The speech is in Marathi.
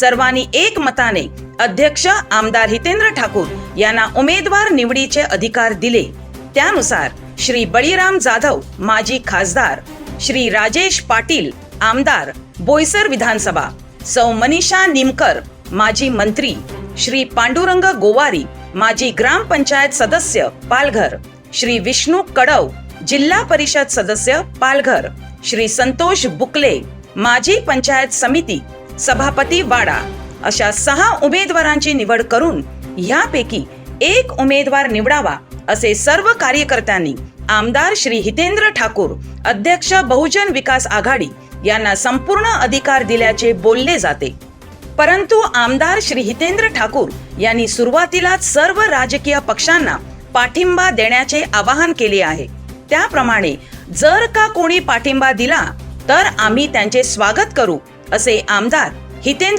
सर्वांनी एक मताने अध्यक्ष आमदार हितेंद्र ठाकूर यांना उमेदवार निवडीचे अधिकार दिले. त्यानुसार श्री बळीराम जाधव माजी खासदार श्री राजेश पाटील आमदार बोईसर विधानसभा सौ मनीषा निमकर माजी मंत्री श्री पांडुरंग गोवारी माजी ग्रामपंचायत सदस्य पालघर श्री विष्णू कडव जिल्हा परिषद सदस्य पालघर श्री संतोष बुकले माजी पंचायत समिती सभापती वाडा अशा सहा उमेदवारांची निवड करून ह्यापैकी एक उमेदवार निवडावा असे सर्व कार्यकर्त्यांनी आमदार श्री हितेंद्र ठाकूर अध्यक्ष बहुजन विकास आघाडी यांना संपूर्ण अधिकार दिल्याचे बोलले जाते. परंतु आमदार श्री हितेंद्र ठाकूर यांनी सुरुवातीलाच सर्व राजकीय पक्षांना पाठिंबा देण्याचे आवाहन केले आहे. त्याप्रमाणे जर का कोणी पाठिंबा दिला तर आम्ही त्यांचे स्वागत करू असे आमदार हितेंद्र